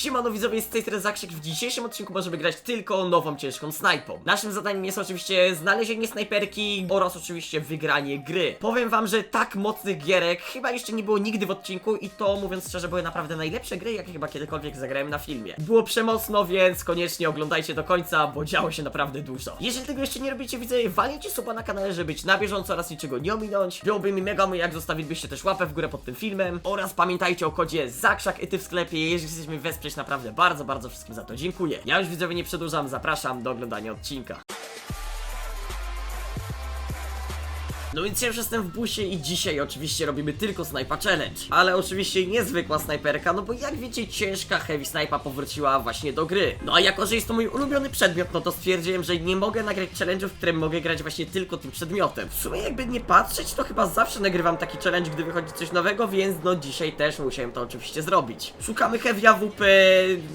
Siemano widzowie, z tej strony Zakrzyk. W dzisiejszym odcinku możemy grać tylko nową ciężką snajpą. Naszym zadaniem jest oczywiście znalezienie snajperki oraz oczywiście wygranie gry. Powiem wam, że tak mocnych gierek chyba jeszcze nie było nigdy w odcinku i to mówiąc szczerze były naprawdę najlepsze gry, jakie chyba kiedykolwiek zagrałem na filmie. Było przemocno, więc koniecznie oglądajcie do końca, bo działo się naprawdę dużo. Jeżeli tego jeszcze nie robicie, widzę, walnijcie suba na kanale, żeby być na bieżąco oraz niczego nie ominąć. Byłoby mi mega, jak zostawilibyście też łapę w górę pod tym filmem oraz pamiętajcie o kodzie ZAKRZAK ty w sklepie, jeżeli mnie wesprzeć, naprawdę bardzo, bardzo wszystkim za to dziękuję. Ja już widzowie nie przedłużam, zapraszam do oglądania odcinka. No więc ja już jestem w busie i dzisiaj oczywiście robimy tylko Sniper Challenge. Ale oczywiście niezwykła snajperka, no bo jak wiecie, ciężka Heavy Snipa powróciła właśnie do gry. No a jako, że jest to mój ulubiony przedmiot, no to stwierdziłem, że nie mogę nagrać challenge'u, w którym mogę grać właśnie tylko tym przedmiotem. W sumie jakby nie patrzeć, to chyba zawsze nagrywam taki challenge, gdy wychodzi coś nowego, więc no dzisiaj też musiałem to oczywiście zrobić. Szukamy Heavy AWP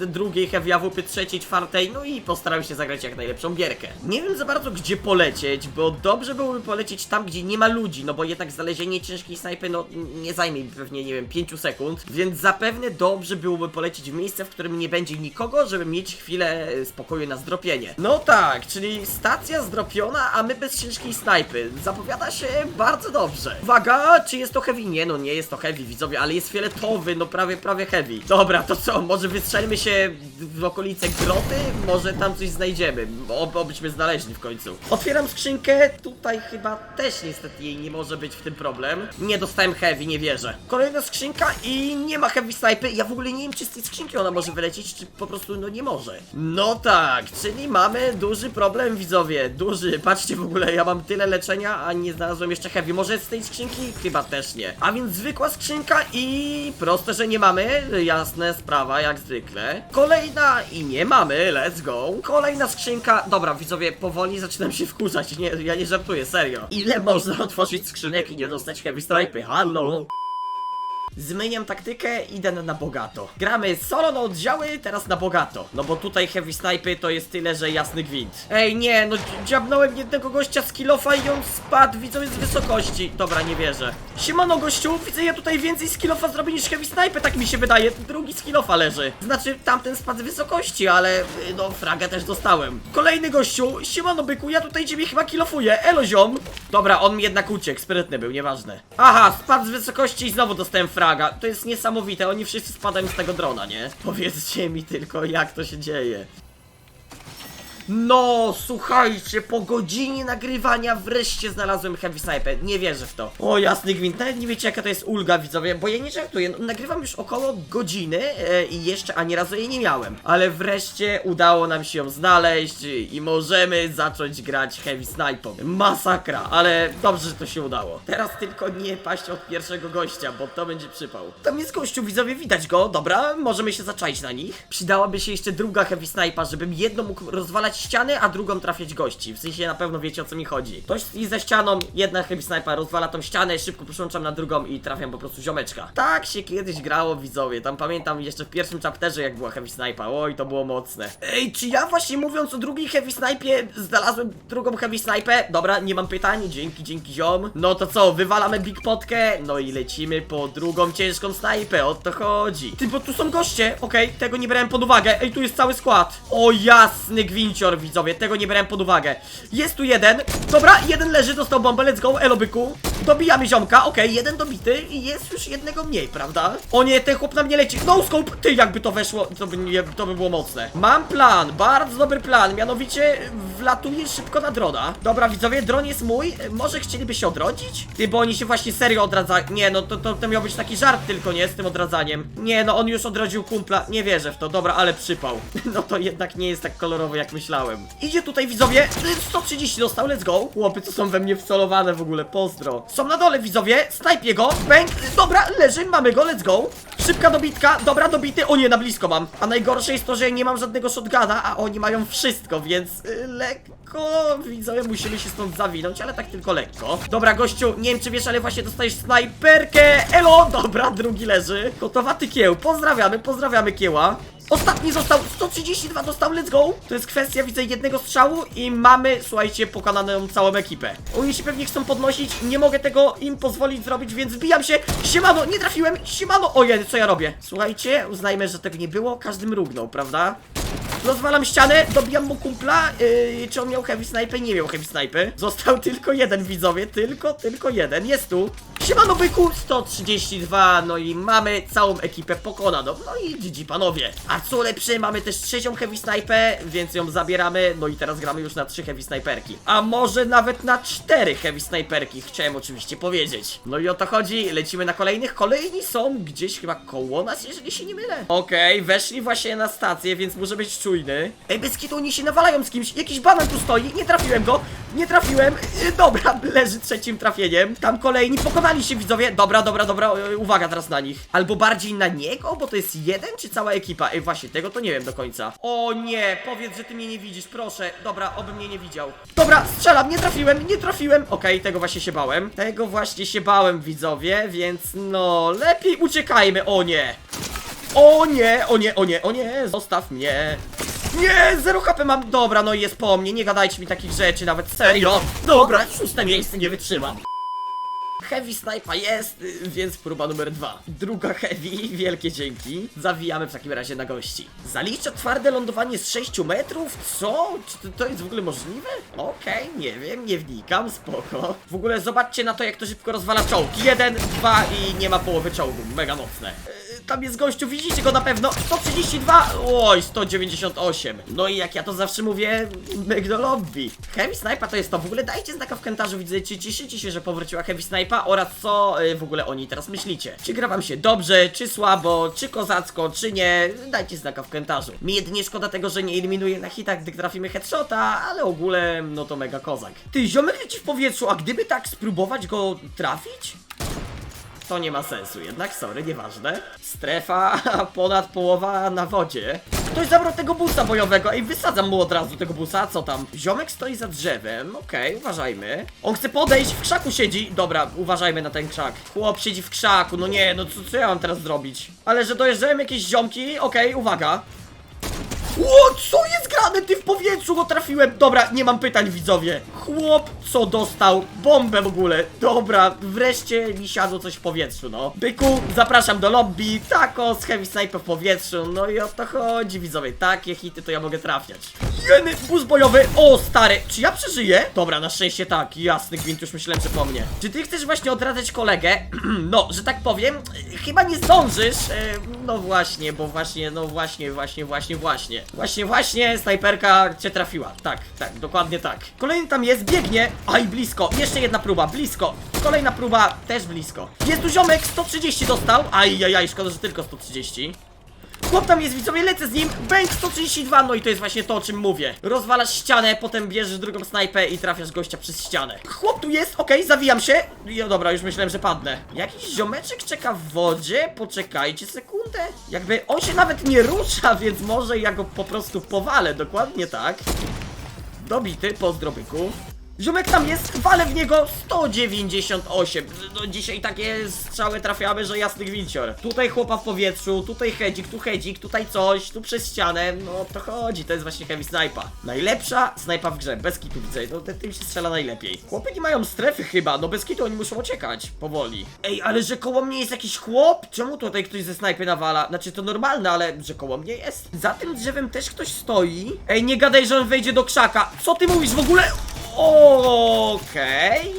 drugiej, Heavy AWP trzeciej, czwartej, no i postaram się zagrać jak najlepszą gierkę. Nie wiem za bardzo gdzie polecieć, bo dobrze byłoby polecieć tam, gdzie nie ma ludzi, no bo jednak znalezienie ciężkiej snajpy, no nie zajmie mi pewnie, nie wiem, 5 sekund, więc zapewne dobrze byłoby polecieć w miejsce, w którym nie będzie nikogo, żeby mieć chwilę e, spokoju na zdropienie. No tak, czyli stacja zdropiona, a my bez ciężkiej snajpy. Zapowiada się bardzo dobrze. Uwaga, czy jest to heavy? Nie, no nie jest to heavy, widzowie, ale jest fioletowy, no prawie, prawie heavy. Dobra, to co, może wystrzelmy się w okolice groty? Może tam coś znajdziemy, Ob obyśmy znaleźli w końcu. Otwieram skrzynkę, tutaj chyba też niestety jej nie może być w tym problem. Nie dostałem heavy, nie wierzę. Kolejna skrzynka i nie ma heavy snipy. Ja w ogóle nie wiem, czy z tej skrzynki ona może wylecieć, czy po prostu no nie może. No tak, czyli mamy duży problem, widzowie. Duży. Patrzcie w ogóle, ja mam tyle leczenia, a nie znalazłem jeszcze heavy. Może z tej skrzynki? Chyba też nie. A więc zwykła skrzynka i proste, że nie mamy. Jasne sprawa, jak zwykle. Kolejna i nie mamy, let's go. Kolejna skrzynka. Dobra, widzowie, powoli zaczynam się wkurzać. Nie, ja nie żartuję, serio. Ile można otworzyć skrzynek i nie dostać heavy stripy? Halo? Zmieniam taktykę, idę na, bogato. Gramy solo na oddziały, teraz na bogato. No bo tutaj heavy snipy to jest tyle, że jasny gwint. Ej, nie, no dzi- dziabnąłem jednego gościa z kilofa i on spadł, widzę z wysokości. Dobra, nie wierzę. Siemano gościu, widzę ja tutaj więcej z kilofa zrobię niż heavy sniper, tak mi się wydaje. Drugi z leży. Znaczy, tamten spadł z wysokości, ale y, no fragę też dostałem. Kolejny gościu, siemano byku, ja tutaj ciebie chyba kilofuję. Elo ziom. Dobra, on mi jednak uciekł, sprytny był, nieważne. Aha, spadł z wysokości i znowu dostałem fraga. To jest niesamowite, oni wszyscy spadają z tego drona, nie? Powiedzcie mi tylko, jak to się dzieje. No, słuchajcie, po godzinie nagrywania wreszcie znalazłem Heavy Sniper. Nie wierzę w to. O, jasny gwint, nawet nie wiecie jaka to jest ulga, widzowie, bo ja nie żartuję. No, nagrywam już około godziny e, i jeszcze ani razu jej nie miałem. Ale wreszcie udało nam się ją znaleźć i możemy zacząć grać Heavy Sniper. Masakra, ale dobrze, że to się udało. Teraz tylko nie paść od pierwszego gościa, bo to będzie przypał. Tam jest gościu, widzowie, widać go, dobra, możemy się zaczaić na nich. Przydałaby się jeszcze druga Heavy Sniper, żebym jedną mógł rozwalać ściany, a drugą trafiać gości. W sensie na pewno wiecie o co mi chodzi. Ktoś i za ścianą, jedna Heavy Sniper rozwala tą ścianę, szybko przełączam na drugą i trafiam po prostu ziomeczka. Tak się kiedyś grało, widzowie. Tam pamiętam jeszcze w pierwszym chapterze jak była Heavy Sniper. Oj, to było mocne. Ej, czy ja właśnie mówiąc o drugiej Heavy Sniper znalazłem drugą Heavy Sniper? Dobra, nie mam pytań. Dzięki, dzięki ziom. No to co, wywalamy Big Potkę, no i lecimy po drugą ciężką snajpę. O to chodzi. Ty, bo tu są goście. Okej, tego nie brałem pod uwagę. Ej, tu jest cały skład. O jasny gwincior, widzowie. Tego nie brałem pod uwagę. Jest tu jeden. Dobra, jeden leży, dostał bombę. Let's go, elo byku. Dobijamy ziomka. Okej, jeden dobity i jest już jednego mniej, prawda? O nie, ten chłop na mnie leci. No scope. Ty, jakby to weszło, to by, nie, to by było mocne. Mam plan, bardzo dobry plan. Mianowicie wlatuję szybko na drona. Dobra, widzowie, dron jest mój. Może chcieliby się odrodzić? Ty, bo oni się właśnie serio odradzają. Nie, no to, to, to miał być taki żart tylko, nie? Z tym odradzaniem. Nie, no on już odrodził kumpla. Nie wierzę w to. Dobra, ale przypał. No to jednak nie jest tak kolorowo, jak myślałem. Idzie tutaj, widzowie. 130 dostał, let's go. Chłopy, co są we mnie wcelowane w ogóle, pozdro. Są na dole, widzowie. Snajpię go. Bęk. Dobra, leży, mamy go, let's go. Szybka dobitka, dobra, dobity. O nie, na blisko mam. A najgorsze jest to, że nie mam żadnego shotguna, a oni mają wszystko, więc y, lekko, widzowie, musimy się stąd zawinąć, ale tak tylko lekko. Dobra, gościu, nie wiem czy wiesz, ale właśnie dostajesz snajperkę. Elo, dobra, drugi leży. Gotowaty kieł, pozdrawiamy, pozdrawiamy kieła. Ostatni został, 132 dostał, let's go! To jest kwestia, widzę, jednego strzału i mamy, słuchajcie, pokonaną całą ekipę. Oni się pewnie chcą podnosić, nie mogę tego im pozwolić zrobić, więc wbijam się. Siemano, nie trafiłem, siemano! Ojej, co ja robię? Słuchajcie, uznajmy, że tego nie było, każdy mrugnął, prawda? Rozwalam ścianę, dobijam mu kumpla. Yy, czy on miał heavy sniper? Nie miał heavy sniper. Został tylko jeden widzowie, tylko, tylko jeden. Jest tu. Siemano byku, 132, no i mamy całą ekipę pokonaną. No i GG panowie. A co lepsze, mamy też trzecią heavy sniper, więc ją zabieramy. No i teraz gramy już na trzy heavy sniperki. A może nawet na cztery heavy sniperki, chciałem oczywiście powiedzieć. No i o to chodzi, lecimy na kolejnych. Kolejni są gdzieś chyba koło nas, jeżeli się nie mylę. Okej, weszli właśnie na stację, więc muszę być czujny. Ej, bez kitu oni się nawalają z kimś. Jakiś banan tu stoi, nie trafiłem go. Nie trafiłem. Dobra, leży trzecim trafieniem. Tam kolejni pokonali się widzowie. Dobra, dobra, dobra, yy, uwaga teraz na nich. Albo bardziej na niego, bo to jest jeden czy cała ekipa? Ej, właśnie, tego to nie wiem do końca. O nie, powiedz, że ty mnie nie widzisz, proszę. Dobra, oby mnie nie widział. Dobra, strzelam, nie trafiłem, nie trafiłem. Okej, tego właśnie się bałem. Tego właśnie się bałem, widzowie, więc no, lepiej uciekajmy. O nie. O nie, o nie, o nie, o nie, zostaw mnie. Nie, 0 HP mam. Dobra, no i jest po mnie, nie gadajcie mi takich rzeczy, nawet serio. Dobra, szóste miejsce nie wytrzymam. Heavy Sniper jest, więc próba numer dwa. Druga Heavy, wielkie dzięki. Zawijamy w takim razie na gości. Zalicza twarde lądowanie z 6 metrów? Co? Czy to, jest w ogóle możliwe? Okej, nie wiem, nie wnikam, spoko. W ogóle zobaczcie na to, jak to szybko rozwala czołg. Jeden, dwa i nie ma połowy czołgu. Mega mocne. Y, Tam jest gościu, widzicie go na pewno. 132, oj, 198. No i jak ja to zawsze mówię, Megno Lobby. Heavy Sniper to jest to. W ogóle dajcie znaka w komentarzu, widzę, czy cieszycie się, że powróciła Heavy Oraz co y, w ogóle o niej teraz myślicie. Czy gra wam się dobrze, czy słabo, czy kozacko, czy nie. Dajcie znaka w komentarzu. Mi jedynie szkoda tego, że nie eliminuje na hitach, gdy trafimy headshota, ale ogóle, no to mega kozak. Ty, ziomek leci w powietrzu, a gdyby tak spróbować go trafić? To nie ma sensu, jednak sorry, nieważne. Strefa, ponad połowa na wodzie. Ktoś zabrał tego busa bojowego, ej, wysadzam mu od razu tego busa, co tam? Ziomek stoi za drzewem, okej, uważajmy. On chce podejść, w krzaku siedzi. Dobra, uważajmy na ten krzak. Chłop siedzi w krzaku, no nie, no co, co ja mam teraz zrobić? Ale że dojeżdżają jakieś ziomki, okej, uwaga. Ło, co jest grane? Ty w powietrzu go trafiłem. Dobra, nie mam pytań, widzowie. Chłop, co dostał? Bombę w ogóle. Dobra, wreszcie mi siadło coś w powietrzu, no. Byku, zapraszam do lobby. Tako, z heavy sniper w powietrzu. No i o to chodzi, widzowie. Takie hity to ja mogę trafiać. Jeny, bus bojowy. O, stary, czy ja przeżyję? Dobra, na szczęście tak. Jasny gwint, już myślałem, że po mnie. Czy ty chcesz właśnie odradzać kolegę? no, że tak powiem, chyba nie zdążysz. E, no właśnie, bo właśnie, no właśnie, właśnie, właśnie, właśnie. Właśnie, właśnie, snajperka cię trafiła. Tak, tak, dokładnie tak. Kolejny tam jest, biegnie. Aj, blisko. Jeszcze jedna próba, blisko. Kolejna próba, też blisko. Jest tu ziomek, 130 dostał. Aj, aj, aj, szkoda, że tylko 130. Chłop tam jest, widzowie, lecę z nim, bęk 132, no i to jest właśnie to, o czym mówię. Rozwalasz ścianę, potem bierzesz drugą snajpę i trafiasz gościa przez ścianę. Chłop tu jest, okej, zawijam się. No dobra, już myślałem, że padnę. Jakiś ziomeczek czeka w wodzie, poczekajcie sekundę. Jakby on się nawet nie rusza, więc może ja go po prostu powalę, dokładnie tak. Dobity, pozdro byku. Ziomek tam jest, walę w niego 198. No dzisiaj takie strzały trafiamy, że jasny gwincior. Tutaj chłopa w powietrzu, tutaj hedzik, tu hedzik, tutaj coś, tu przez ścianę. No to chodzi, to jest właśnie heavy sniper. Najlepsza snajpa w grze, bez kitu widzę, no te- tym się strzela najlepiej. Chłopy nie mają strefy chyba, no bez kitu oni muszą uciekać, powoli. Ej, ale że koło mnie jest jakiś chłop? Czemu tutaj ktoś ze snajpy nawala? Znaczy to normalne, ale że koło mnie jest. Za tym drzewem też ktoś stoi. Ej, nie gadaj, że on wejdzie do krzaka. Co ty mówisz w ogóle? Okej,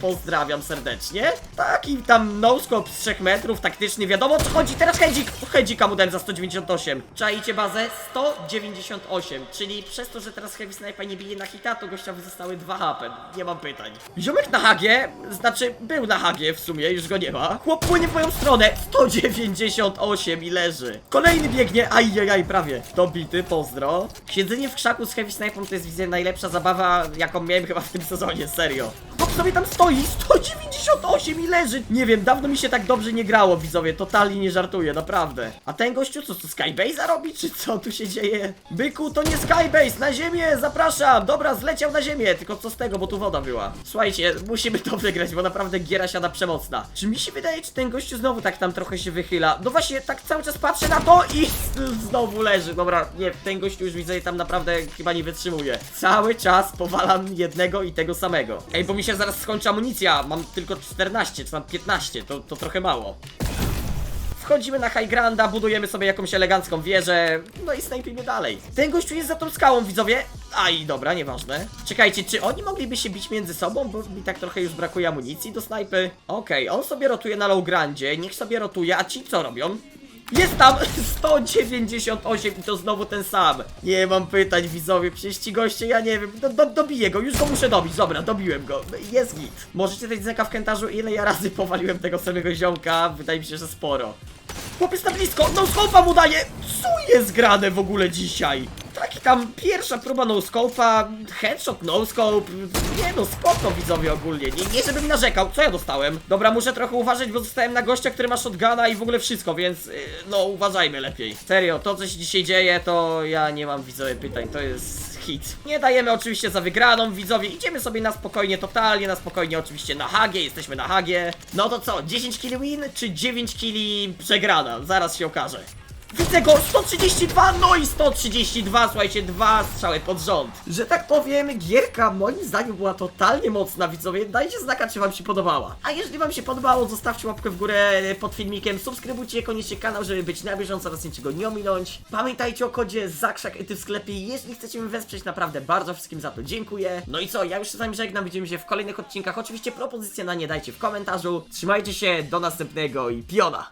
pozdrawiam serdecznie. Taki tam no-scope z 3 metrów, taktyczny, wiadomo co chodzi. Teraz hedzik, hedzika mu dałem za 198. Czajcie bazę? 198, czyli przez to, że teraz Heavy Sniper nie bije na hita, to gościowi zostały 2 HP. Nie mam pytań. Ziomek na hagie, znaczy był na hagie w sumie, już go nie ma. Chłop płynie w moją stronę, 198 i leży. Kolejny biegnie, ajajaj, prawie. Dobity, pozdro. Siedzenie w krzaku z Heavy Sniper to jest widzę najlepsza zabawa, jaką miałem chyba w tym sezonie, serio. Sobie tam stoi, 198 i leży. Nie wiem, dawno mi się tak dobrze nie grało, widzowie, totalnie nie żartuję, naprawdę. A ten gościu, co, co Skybase robi, czy co tu się dzieje? Byku, to nie Skybase, na ziemię, zapraszam. Dobra, zleciał na ziemię, tylko co z tego, bo tu woda była. Słuchajcie, musimy to wygrać, bo naprawdę giera siada przemocna. Czy mi się wydaje, czy ten gościu znowu tak tam trochę się wychyla? No właśnie, tak cały czas patrzę na to i znowu leży. Dobra, nie, ten gościu już widzę, tam naprawdę chyba nie wytrzymuje. Cały czas powalam jednego i tego samego. Ej, bo mi się zaraz skończy amunicja, mam tylko 14, czy tam 15, to, to trochę mało. Wchodzimy na High Granda, budujemy sobie jakąś elegancką wieżę, no i snajpimy dalej. Ten gościu jest za tą skałą, widzowie. Aj, dobra, nieważne. Czekajcie, czy oni mogliby się bić między sobą, bo mi tak trochę już brakuje amunicji do snajpy. Okej, on sobie rotuje na low grandzie, niech sobie rotuje, a ci co robią? Jest tam 198 i to znowu ten sam. Nie mam pytań, widzowie, przecież ci goście, ja nie wiem, do, do, dobiję go, już go muszę dobić, dobra, dobiłem go, jest git. Możecie dać znaka w komentarzu, ile ja razy powaliłem tego samego ziomka, wydaje mi się, że sporo. Chłopiec na blisko, no scope'a mu daje! Co jest grane w ogóle dzisiaj? Tam pierwsza próba no scope'a, headshot no scope, nie no spoko widzowie ogólnie, nie, nie żebym narzekał, co ja dostałem? Dobra, muszę trochę uważać, bo zostałem na gościa, który ma shotguna i w ogóle wszystko, więc yy, no uważajmy lepiej. Serio, to co się dzisiaj dzieje, to ja nie mam widzowie pytań, to jest hit. Nie dajemy oczywiście za wygraną, widzowie, idziemy sobie na spokojnie, totalnie na spokojnie, oczywiście na hagie, jesteśmy na hagie. No to co, 10 kill win, czy 9 killi przegrana? Zaraz się okaże. Widzę go, 132, no i 132, słuchajcie, dwa strzały pod rząd. Że tak powiem, gierka moim zdaniem była totalnie mocna, widzowie. Dajcie znaka, czy wam się podobała. A jeżeli wam się podobało, zostawcie łapkę w górę pod filmikiem, subskrybujcie koniecznie kanał, żeby być na bieżąco oraz niczego nie ominąć. Pamiętajcie o kodzie ZAKRZAK w sklepie, jeśli chcecie mnie wesprzeć, naprawdę bardzo wszystkim za to dziękuję. No i co, ja już się z wami żegnam, widzimy się w kolejnych odcinkach. Oczywiście propozycje na nie dajcie w komentarzu. Trzymajcie się, do następnego i piona!